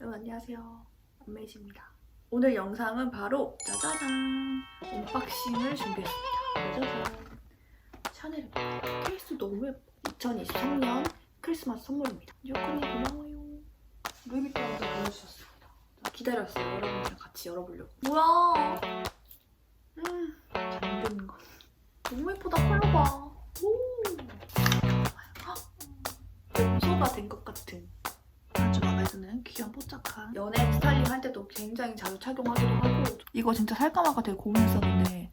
여러분 안녕하세요. 엄매이입니다 오늘 영상은 바로 짜자잔 언박싱을 준비했습니다. 짜자잔 샤넬입니다. 케이스 너무 예뻐. 2023년 크리스마스 선물입니다. 요코님 고마워요. 루이비통에서 보내주셨습니다. 나 기다렸어요. 여러분이랑 같이 열어보려고. 뭐야? 음, 잠든 거. 너무 예쁘다. 컬러 봐. 오. 염소가 된 것 같은 드는 귀한 뽀짝한. 연예인 스타일링 할 때도 굉장히 자주 착용하기도 하고. 이거 진짜 살까 말까 되게 고민했었는데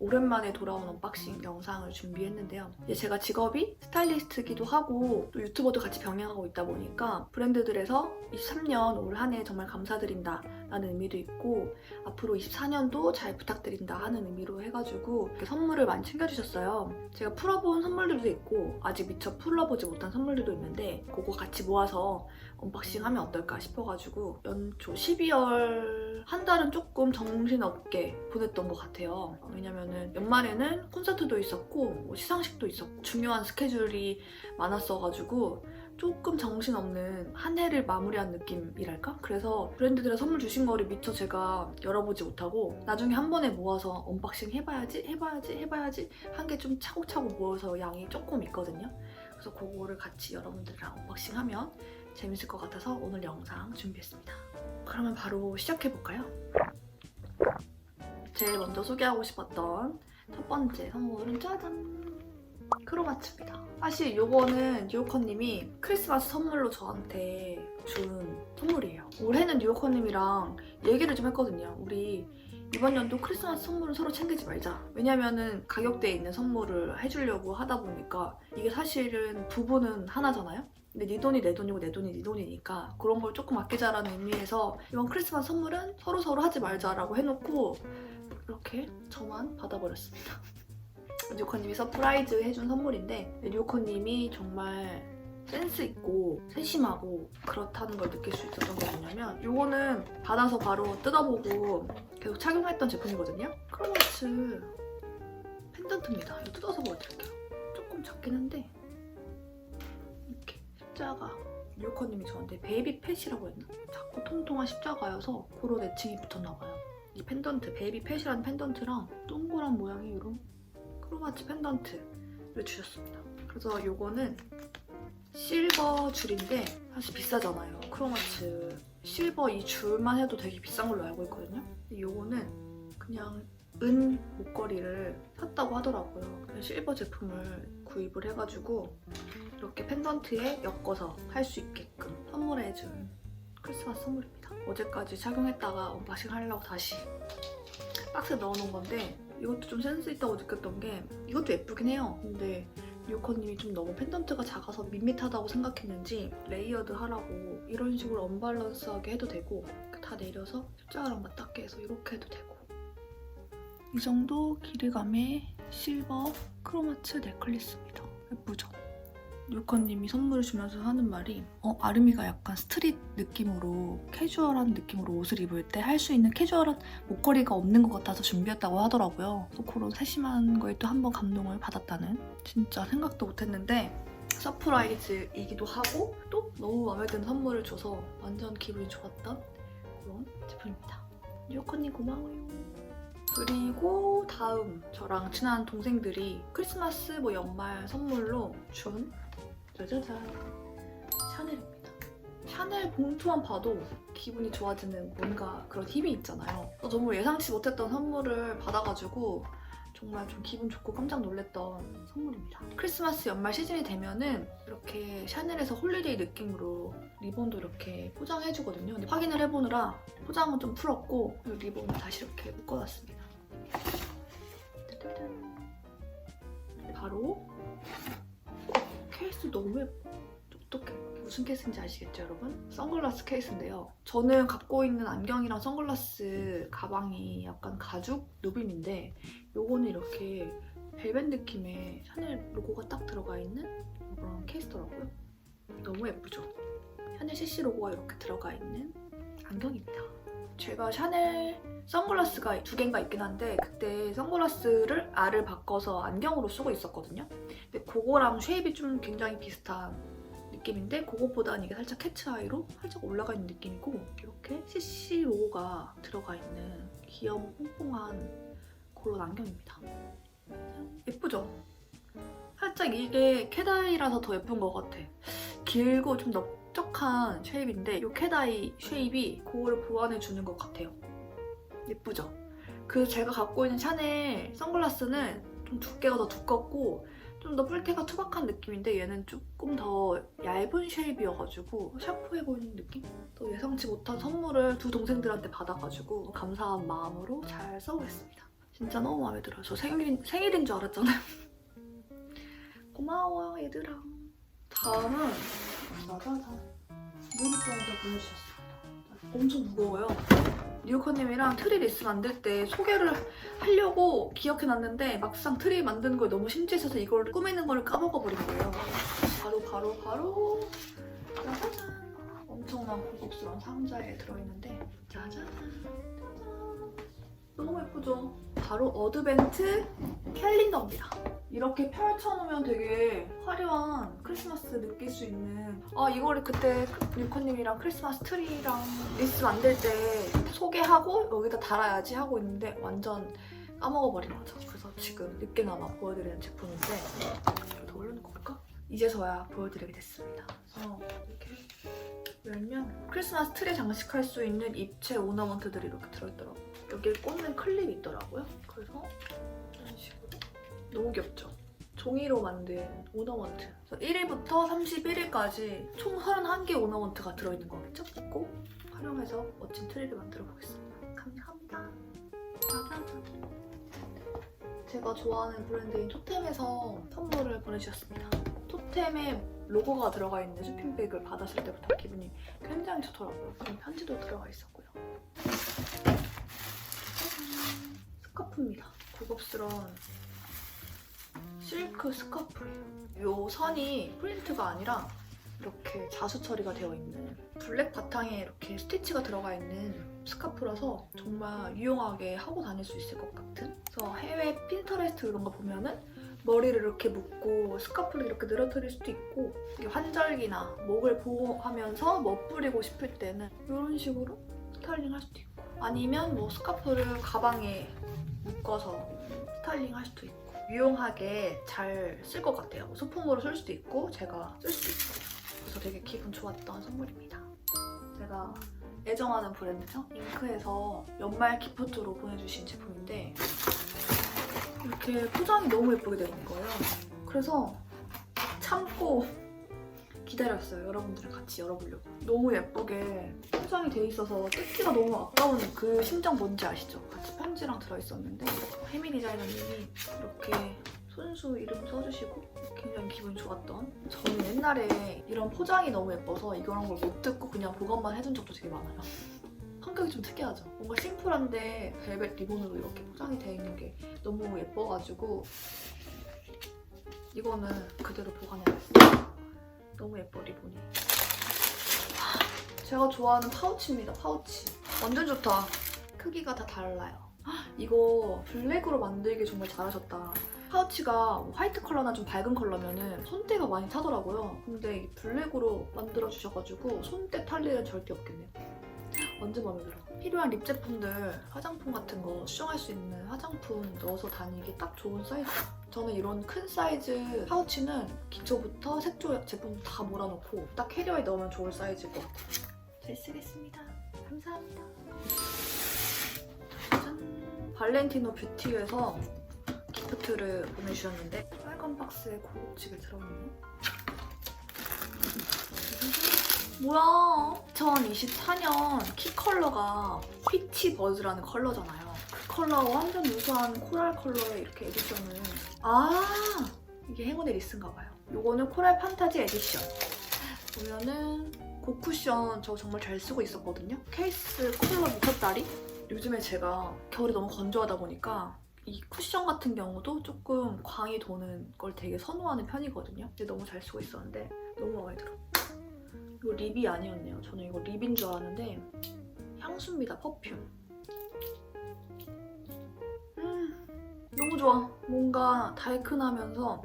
오랜만에 돌아온 언박싱 영상을 준비했는데요. 제가 직업이 스타일리스트기도 하고 또 유튜버도 같이 병행하고 있다 보니까 브랜드들에서 23년 올 한 해 정말 감사드린다 라는 의미도 있고 앞으로 24년도 잘 부탁드린다 하는 의미로 해가지고 선물을 많이 챙겨주셨어요. 제가 풀어본 선물들도 있고 아직 미처 풀어보지 못한 선물들도 있는데 그거 같이 모아서 언박싱 하면 어떨까 싶어가지고 연초 12월 한 달은 조금 정신없게 보냈던 것 같아요. 왜냐면은 연말에는 콘서트도 있었고 뭐 시상식도 있었고 중요한 스케줄이 많았어가지고 조금 정신없는 한 해를 마무리한 느낌이랄까? 그래서 브랜드들의 선물 주신 거를 미처 제가 열어보지 못하고 나중에 한 번에 모아서 언박싱 해봐야지, 해봐야지, 해봐야지 한 게 좀 차곡차곡 모여서 양이 조금 있거든요. 그래서 그거를 같이 여러분들이랑 언박싱하면 재밌을 것 같아서 오늘 영상 준비했습니다. 그러면 바로 시작해볼까요? 제일 먼저 소개하고 싶었던 첫 번째 선물은 짜잔! 크로마츠입니다. 사실 요거는 뉴요커님이 크리스마스 선물로 저한테 준 선물이에요. 올해는 뉴요커님이랑 얘기를 좀 했거든요. 우리 이번 연도 크리스마스 선물을 서로 챙기지 말자. 왜냐면은 가격대에 있는 선물을 해주려고 하다 보니까 이게 사실은 부부는 하나잖아요? 근데 네 돈이 내 돈이고 내 돈이 네 돈이니까 그런 걸 조금 아끼자라는 의미에서 이번 크리스마스 선물은 서로 서로 하지 말자라고 해놓고 이렇게 저만 받아버렸습니다. 뉴코님이 서프라이즈 해준 선물인데 뉴코님이 정말 센스 있고 세심하고 그렇다는 걸 느낄 수 있었던 게 뭐냐면 이거는 받아서 바로 뜯어보고 계속 착용했던 제품이거든요. 크로마츠 펜던트입니다. 이거 뜯어서 보여드릴게요. 조금 작긴 한데 십자가 뉴코님이 저한테 베이비 펫이라고 했나? 작고 통통한 십자가여서 그런 애칭이 붙었나 봐요. 이 펜던트, 베이비 펫이라는 펜던트랑 동그란 모양의 이런 크로마치 펜던트를 주셨습니다. 그래서 요거는 실버 줄인데 사실 비싸잖아요. 크로마츠 실버 이 줄만 해도 되게 비싼 걸로 알고 있거든요. 요거는 그냥 은 목걸이를 샀다고 하더라고요. 그래서 실버 제품을 구입을 해가지고 이렇게 펜던트에 엮어서 할 수 있게끔 선물해준 크리스마스 선물입니다. 어제까지 착용했다가 언박싱 하려고 다시 박스에 넣어놓은 건데 이것도 좀 센스 있다고 느꼈던 게 이것도 예쁘긴 해요. 근데 유커님이 좀 너무 펜던트가 작아서 밋밋하다고 생각했는지 레이어드 하라고 이런 식으로 언밸런스하게 해도 되고 다 내려서 십자가랑 맞닿게 해서 이렇게 해도 되고 이 정도 길이감의 실버 크로마츠 넥클리스입니다. 예쁘죠? 유커님이 선물을 주면서 하는 말이 어 아름이가 약간 스트릿 느낌으로 캐주얼한 느낌으로 옷을 입을 때 할 수 있는 캐주얼한 목걸이가 없는 것 같아서 준비했다고 하더라고요. 그래서 그런 세심한 거에 또 한 번 감동을 받았다는 진짜 생각도 못했는데 서프라이즈이기도 하고 또 너무 마음에 드는 선물을 줘서 완전 기분이 좋았던 그런 제품입니다. 유커님 고마워요. 그리고 다음 저랑 친한 동생들이 크리스마스 뭐 연말 선물로 준 짜자잔 샤넬입니다. 샤넬 봉투만 봐도 기분이 좋아지는 뭔가 그런 힘이 있잖아요. 또 너무 예상치 못했던 선물을 받아가지고 정말 좀 기분 좋고 깜짝 놀랐던 선물입니다. 크리스마스 연말 시즌이 되면은 이렇게 샤넬에서 홀리데이 느낌으로 리본도 이렇게 포장해주거든요. 근데 확인을 해보느라 포장은 좀 풀었고 리본을 다시 이렇게 묶어놨습니다. 바로 케이스 너무 예뻐. 똑똑해. 무슨 케이스인지 아시겠죠, 여러분? 선글라스 케이스인데요. 저는 갖고 있는 안경이랑 선글라스 가방이 약간 가죽 누빔인데 요거는 이렇게 벨벳 느낌의 샤넬 로고가 딱 들어가 있는 그런 케이스더라고요. 너무 예쁘죠? 샤넬 CC 로고가 이렇게 들어가 있는 안경입니다. 제가 샤넬 선글라스가 두 개인가 있긴 한데 그때 선글라스를 알을 바꿔서 안경으로 쓰고 있었거든요. 근데 그거랑 쉐입이 좀 굉장히 비슷한 느낌인데 그것보다는 이게 살짝 캐치아이로 살짝 올라가 있는 느낌이고 이렇게 CC 로고가 들어가 있는 귀여운 뽕뽕한 그런 안경입니다. 예쁘죠? 살짝 이게 캐다이라서 더 예쁜 것 같아. 길고 좀 넓적한 쉐입인데 이 캐다이 쉐입이 그거를 보완해주는 것 같아요. 예쁘죠? 그 제가 갖고 있는 샤넬 선글라스는 좀 두께가 더 두껍고 좀 더 뿔테가 투박한 느낌인데 얘는 조금 더 얇은 쉐입이어가지고 샤프해 보이는 느낌? 또 예상치 못한 선물을 두 동생들한테 받아가지고 감사한 마음으로 잘 써보겠습니다. 진짜 너무 마음에 들어요. 저 생일인, 생일인 줄 알았잖아요. 고마워 얘들아. 다음은 짜자잔 루비통에서 보내주셨습니다. 엄청 무거워요. 뉴커님이랑 트리 리스 만들 때 소개를 하려고 기억해놨는데 막상 트리 만드는 걸 너무 심취해서 이걸 꾸미는 걸 까먹어버린 거예요. 바로 바로 바로 짜자잔 엄청난 고급스러운 상자에 들어있는데 짜자잔 짜잔 너무 예쁘죠? 바로 어드벤트 캘린더입니다. 이렇게 펼쳐놓으면 되게 화려한 크리스마스 느낄 수 있는. 아 이거를 그때 뉴커님이랑 크리스마스 트리랑 리스 만들 때 소개하고 여기다 달아야지 하고 있는데 완전 까먹어버린 거죠. 그래서 지금 늦게나마 보여드리는 제품인데 더 올려놓을까? 이제서야 보여드리게 됐습니다. 그래서 이렇게 열면 크리스마스 트리 장식할 수 있는 입체 오너먼트들이 이렇게 들어있더라고요. 여기에 꽂는 클립이 있더라고요 귀엽죠? 종이로 만든 오너먼트. 1일부터 31일까지 총 31개 오너먼트가 들어있는 거겠죠? 꼭 활용해서 멋진 트리를 만들어 보겠습니다. 감사합니다. 제가 좋아하는 브랜드인 토템에서 선물을 보내주셨습니다. 토템에 로고가 들어가 있는 쇼핑백을 받았을 때부터 기분이 굉장히 좋더라고요. 그런 편지도 들어가 있었고요. 스카프입니다. 고급스러운 실크 스카프예요. 이 선이 프린트가 아니라 이렇게 자수 처리가 되어 있는 블랙 바탕에 이렇게 스티치가 들어가 있는 스카프라서 정말 유용하게 하고 다닐 수 있을 것 같은 그래서 해외 핀터레스트 이런 거 보면은 머리를 이렇게 묶고 스카프를 이렇게 늘어뜨릴 수도 있고 환절기나 목을 보호하면서 멋부리고 싶을 때는 이런 식으로 스타일링 할 수도 있고 아니면 뭐 스카프를 가방에 묶어서 스타일링 할 수도 있고 유용하게 잘 쓸 것 같아요. 소품으로 쓸 수도 있고 제가 쓸 수도 있고 그래서 되게 기분 좋았던 선물입니다. 제가 애정하는 브랜드죠. 잉크에서 연말 기프트로 보내주신 제품인데 이렇게 포장이 너무 예쁘게 되어 있는 거예요. 그래서 참고 기다렸어요. 여러분들을 같이 열어보려고. 너무 예쁘게 포장이 돼 있어서 뜯기가 너무 아까운 그 심정 뭔지 아시죠? 같이 편지랑 들어있었는데 해미 디자이너님이 이렇게 손수 이름 써주시고 굉장히 기분 좋았던 저는 옛날에 이런 포장이 너무 예뻐서 이런 걸못 뜯고 그냥 보관만 해둔 적도 되게 많아요. 성격이 좀 특이하죠? 뭔가 심플한데 벨벳 리본으로 이렇게 포장이 되어 있는 게 너무 예뻐가지고 이거는 그대로 보관해야겠어요. 너무 예뻐 리본이. 제가 좋아하는 파우치입니다. 파우치. 완전 좋다. 크기가 다 달라요. 이거 블랙으로 만들기 정말 잘하셨다. 파우치가 뭐 화이트 컬러나 좀 밝은 컬러면은 손때가 많이 타더라고요. 근데 이 블랙으로 만들어 주셔가지고 손때 탈 일은 절대 없겠네요. 완전 마음에 들어. 필요한 립 제품들, 화장품 같은 거 수정할 수 있는 화장품 넣어서 다니기 딱 좋은 사이즈. 저는 이런 큰 사이즈 파우치는 기초부터 색조 제품 다 몰아놓고 딱 캐리어에 넣으면 좋을 사이즈일 것 같아요. 잘 쓰겠습니다. 감사합니다. 짠! 발렌티노 뷰티에서 기프트를 보내주셨는데 빨간 박스에 고급지게 들어있네. 뭐야? 2024년 키 컬러가 피치 버즈라는 컬러잖아요. 그 컬러와 완전 유사한 코랄 컬러의 이렇게 에디션을 아 이게 행운의 리스인가 봐요. 요거는 코랄 판타지 에디션. 보면은 고쿠션 저 정말 잘 쓰고 있었거든요. 케이스 컬러 미쳤다리? 요즘에 제가 겨울이 너무 건조하다 보니까 이 쿠션 같은 경우도 조금 광이 도는 걸 되게 선호하는 편이거든요. 근데 너무 잘 쓰고 있었는데 너무 마음에 들어. 이거 립이 아니었네요. 저는 이거 립인 줄 알았는데 향수입니다. 퍼퓸. 음, 너무 좋아. 뭔가 달큰하면서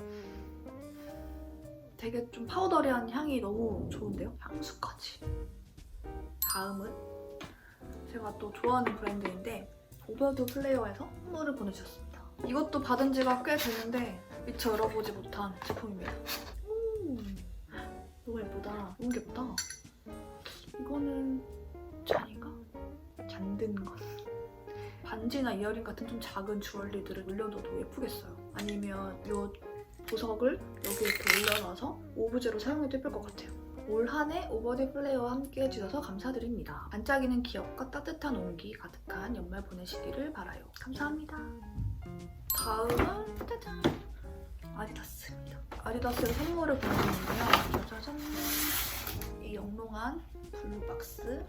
되게 좀 파우더리한 향이 너무 좋은데요? 향수까지. 다음은 제가 또 좋아하는 브랜드인데 오버드 플레이어에서 선물을 보내주셨습니다. 이것도 받은 지가 꽤 됐는데 미처 열어보지 못한 제품입니다. 오, 너무 예쁘다. 너무 귀엽다. 이거는 잔인가? 잔든 것. 반지나 이어링 같은 좀 작은 주얼리들을 올려둬도 예쁘겠어요. 아니면 이 보석을 여기 이렇게 올려놔서 오브제로 사용해도 예쁠 것 같아요. 올 한해 오버드 플레이어와 함께 해주셔서 감사드립니다. 반짝이는 기억과 따뜻한 온기 가득한 연말 보내시기를 바라요. 감사합니다. 다음은 짜잔 아디다스입니다. 아디다스를 선물을 보내줬는데요. 짜잔 이 영롱한 블루박스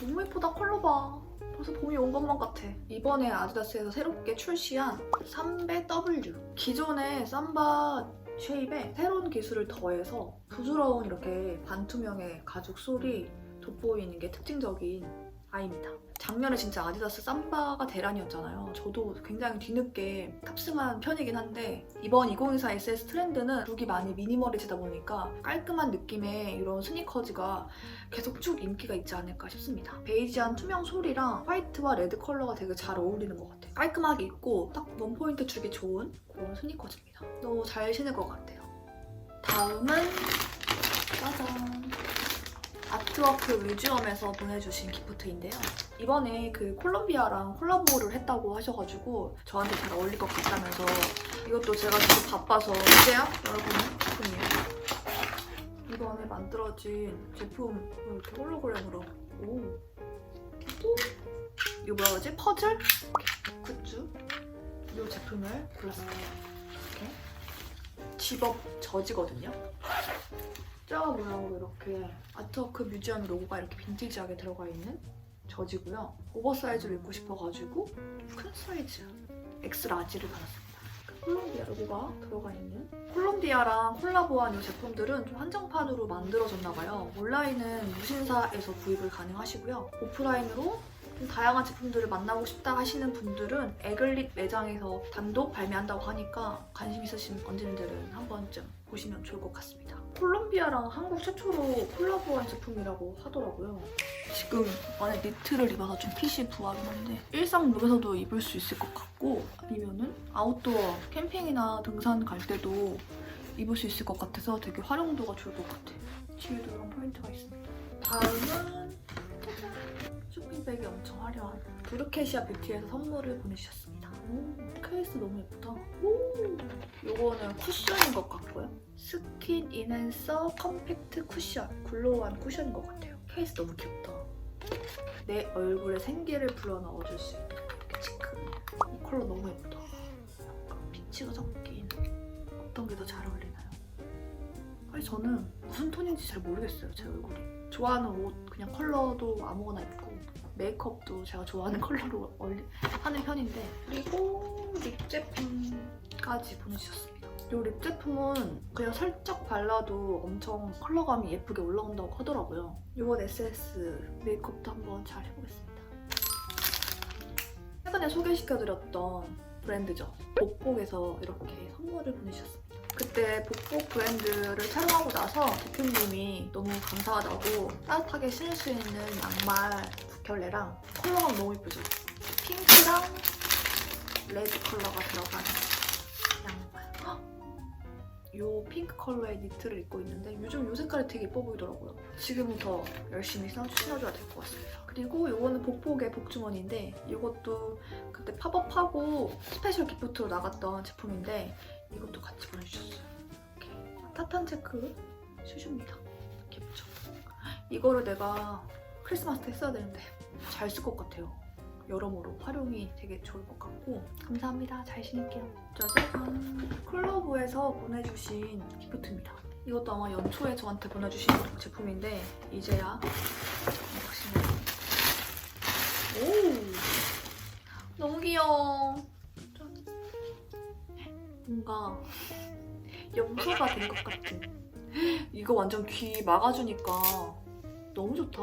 너무 예쁘다 컬러 봐. 벌써 봄이 온 것만 같아. 이번에 아디다스에서 새롭게 출시한 300W. 기존의 삼바 쉐입에 새로운 기술을 더해서 부드러운 이렇게 반투명의 가죽 솔이 돋보이는 게 특징적인 아이입니다. 작년에 진짜 아디다스 삼바가 대란이었잖아요. 저도 굉장히 뒤늦게 탑승한 편이긴 한데 이번 2024 SS 트렌드는 룩이 많이 미니멀해지다 보니까 깔끔한 느낌의 이런 스니커즈가 계속 쭉 인기가 있지 않을까 싶습니다. 베이지한 투명 솔이랑 화이트와 레드 컬러가 되게 잘 어울리는 것 같아요. 깔끔하게 입고 딱 원포인트 주기 좋은 그런 스니커즈입니다. 너무 잘 신을 것 같아요. 다음은 짜잔 아트워크 뮤지엄에서 보내주신 기프트인데요. 이번에 그 콜롬비아랑 콜라보를 했다고 하셔가지고 저한테 잘 어울릴 것 같다면서 이것도 제가 지금 바빠서 이제야 열어보는 제품이에요. 이번에 만들어진 제품 이렇게 홀로그램으로 오 또? 이거 뭐라 그러지? 퍼즐? 굿즈 이 제품을 골랐습니다. 이렇게 집업 저지거든요. 짜 모양으로 이렇게 아트워크 뮤지엄 로고가 이렇게 빈티지하게 들어가 있는 저지고요. 오버사이즈로 입고 싶어가지고 큰 사이즈 엑스 라지를 받았습니다. 콜롬비아 로고가 들어가 있는 콜롬비아랑 콜라보한 이 제품들은 좀 한정판으로 만들어졌나봐요. 온라인은 무신사에서 구입을 가능하시고요. 오프라인으로 좀 다양한 제품들을 만나고 싶다 하시는 분들은 에글릿 매장에서 단독 발매한다고 하니까 관심 있으신 언니들은 한 번쯤 보시면 좋을 것 같습니다. 콜롬비아랑 한국 최초로 콜라보한 제품이라고 하더라고요. 지금 안에 니트를 입어서 좀 핏이 부하긴 한데 일상룩에서도 입을 수 있을 것 같고 아니면은 아웃도어 캠핑이나 등산 갈 때도 입을 수 있을 것 같아서 되게 활용도가 좋을 것 같아요. 뒤에도 이런 포인트가 있습니다. 다음은 짜잔! 쇼핑백이 엄청 화려한 브루케시아 뷰티에서 선물을 보내주셨습니다. 오, 케이스 너무 예쁘다. 오, 요거는 쿠션인 것 같고요. 스킨 인앤서 컴팩트 쿠션, 글로우한 쿠션인 것 같아요. 케이스 너무 귀엽다. 내 얼굴에 생기를 불어 넣어줄 수 있는 이렇게 치크. 이 컬러 너무 예쁘다. 약간 피치가 섞인 어떤 게 더 잘 어울리나요? 아니 저는 무슨 톤인지 잘 모르겠어요 제 얼굴이. 좋아하는 옷 그냥 컬러도 아무거나 입고 메이크업도 제가 좋아하는 컬러로 하는 편인데 그리고 립 제품까지 보내주셨습니다. 이 립 제품은 그냥 살짝 발라도 엄청 컬러감이 예쁘게 올라온다고 하더라고요. 이번 SS 메이크업도 한번 잘 해보겠습니다. 최근에 소개시켜드렸던 브랜드죠. 복복에서 이렇게 선물을 보내주셨습니다. 그때 복복 브랜드를 촬영하고 나서 대표님이 너무 감사하다고 따뜻하게 신을 수 있는 양말 두 켤레랑 컬러감 너무 예쁘죠? 핑크랑 레드 컬러가 들어간 양말. 헉! 요 핑크 컬러의 니트를 입고 있는데 요즘 요 색깔이 되게 예뻐 보이더라고요. 지금부터 열심히 신어- 신어줘야 될 것 같습니다. 그리고 요거는 복복의 복주머니인데 이것도 그때 팝업하고 스페셜 기프트로 나갔던 제품인데 이것도 같이 보내주셨어요. 이렇게 타탄 체크 슈즈입니다. 귀엽죠? 이거를 내가 크리스마스 때 써야 되는데 잘 쓸 것 같아요. 여러모로 활용이 되게 좋을 것 같고 감사합니다. 잘 신을게요. 짜잔! 클로브에서 보내주신 기프트입니다. 이것도 아마 연초에 저한테 보내주신 제품인데 이제야 오! 너무 귀여워. 짠. 뭔가 염소가 된 것 같은. 이거 완전 귀 막아주니까 너무 좋다.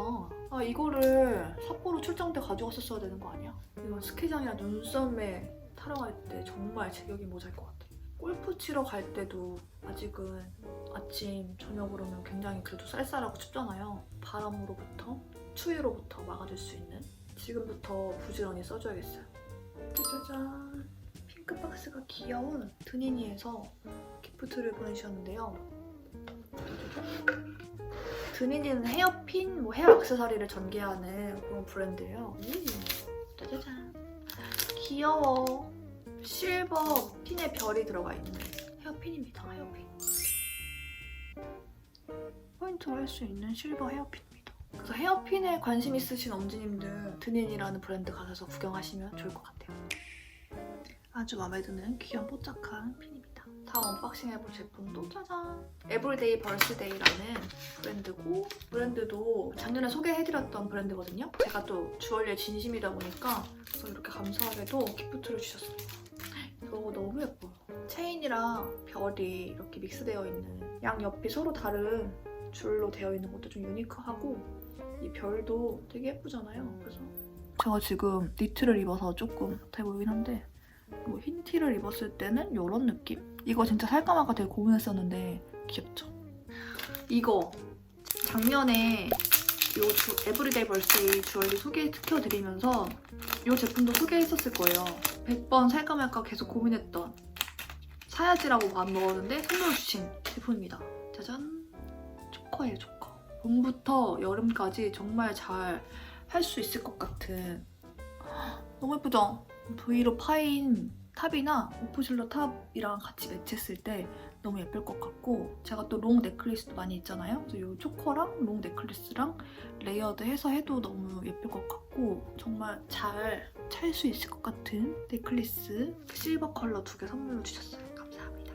아 이거를 삿포로 출장 때 가져갔었어야 되는 거 아니야? 이건 스키장이나 눈썹에 타령할 때 정말 제격이 모자일 것 같아. 골프 치러 갈 때도 아직은 아침, 저녁으로는 굉장히 그래도 쌀쌀하고 춥잖아요. 바람으로부터, 추위로부터 막아줄 수 있는 지금부터 부지런히 써줘야겠어요. 짜자잔. 핑크 박스가 귀여운 드니니에서 기프트를 보내주셨는데요. 짜자잔. 드니니는 헤어핀, 뭐 헤어 액세서리를 전개하는 그런 브랜드예요. 음, 짜자잔. 귀여워. 실버 핀에 별이 들어가 있는 헤어핀입니다. 헤어핀. 포인트로 할 수 있는 실버 헤어핀입니다. 그래서 헤어핀에 관심 있으신 엄지님들 드닌이라는 브랜드 가셔서 구경하시면 좋을 것 같아요. 아주 마음에 드는 귀여운 뽀짝한 핀입니다. 다음 언박싱 해볼 제품도 짜잔! 에브리데이 벌스데이라는 브랜드고 브랜드도 작년에 소개해드렸던 브랜드거든요. 제가 또 주얼리에 진심이다 보니까 그래서 이렇게 감사하게도 기프트를 주셨어요. 이거 너무 예뻐요. 체인이랑 별이 이렇게 믹스되어 있는 양 옆이 서로 다른 줄로 되어 있는 것도 좀 유니크하고 이 별도 되게 예쁘잖아요. 그래서 제가 지금 니트를 입어서 조금 돼 보이긴 한데 뭐 흰 티를 입었을 때는 이런 느낌? 이거 진짜 살까 말까 되게 고민했었는데 귀엽죠? 이거 작년에 요 주- 에브리데이 벌스데이 주얼리 소개시켜드리면서 이 제품도 소개했었을 거예요. 100번 살까 말까 계속 고민했던 사야지라고 마음 먹었는데 선물 주신 제품입니다. 짜잔! 초커예요, 초커. 봄부터 여름까지 정말 잘 할 수 있을 것 같은 너무 예쁘죠? V로 파인 탑이나 오프실러 탑이랑 같이 매치했을 때 너무 예쁠 것 같고 제가 또롱 넥클리스도 많이 있잖아요. 그래서 이 초커랑 롱 넥클리스랑 레이어드 해서 해도 너무 예쁠 것 같고 정말 잘 찰 수 있을 것 같은 넥클리스 실버 컬러 두 개 선물로 주셨어요. 감사합니다.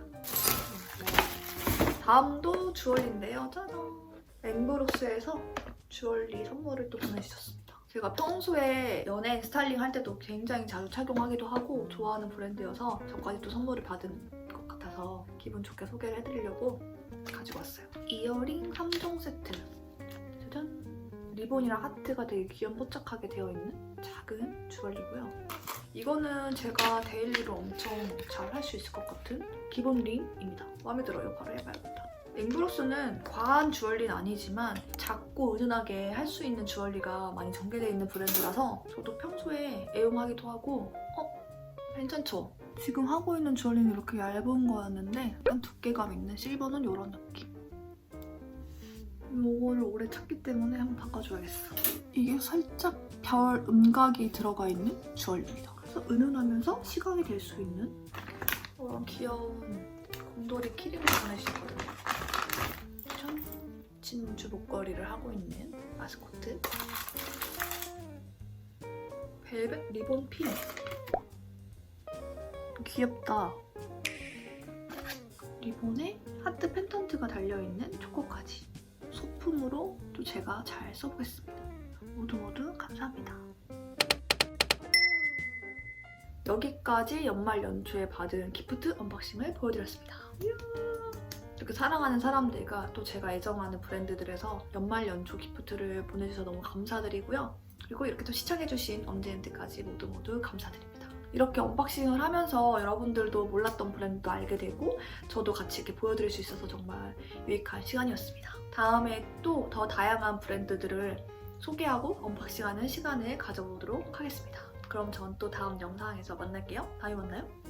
다음도 주얼리인데요. 짜잔! 앵브로스에서 주얼리 선물을 또 보내주셨습니다. 제가 평소에 연예인 스타일링 할 때도 굉장히 자주 착용하기도 하고 좋아하는 브랜드여서 저까지 또 선물을 받은 것 같아서 기분 좋게 소개를 해드리려고 가지고 왔어요. 이어링 3종 세트. 짜잔! 리본이랑 하트가 되게 귀염 뽀짝하게 되어 있는 작은 주얼리고요. 이거는 제가 데일리로 엄청 잘 할 수 있을 것 같은 기본 링입니다. 마음에 들어요. 바로 해봐야겠다. 앵브로스는 과한 주얼리는 아니지만 작고 은은하게 할 수 있는 주얼리가 많이 전개되어 있는 브랜드라서 저도 평소에 애용하기도 하고 어? 괜찮죠? 지금 하고 있는 주얼리는 이렇게 얇은 거였는데 약간 두께감 있는 실버는 이런 느낌. 이거를 오래 찾기 때문에 한번 바꿔줘야겠어. 이게 살짝 별 음각이 들어가 있는 주얼리입니다. 그래서 은은하면서 시각이 될 수 있는 이런 귀여운 곰돌이 키링을 보내주셨거든요. 짠! 진주 목걸이를 하고 있는 마스코트. 벨벳 리본 핀. 귀엽다. 리본에 하트 펜턴트가 달려있는 초코까지. 소품으로 또 제가 잘 써보겠습니다. 모두 모두 감사합니다. 여기까지 연말 연초에 받은 기프트 언박싱을 보여드렸습니다. 이렇게 사랑하는 사람들과 또 제가 애정하는 브랜드들에서 연말 연초 기프트를 보내주셔서 너무 감사드리고요. 그리고 이렇게 또 시청해주신 언제인데까지 모두 모두 감사드립니다. 이렇게 언박싱을 하면서 여러분들도 몰랐던 브랜드도 알게 되고 저도 같이 이렇게 보여드릴 수 있어서 정말 유익한 시간이었습니다. 다음에 또 더 다양한 브랜드들을 소개하고 언박싱하는 시간을 가져보도록 하겠습니다. 그럼 전 또 다음 영상에서 만날게요. 다음에 만나요.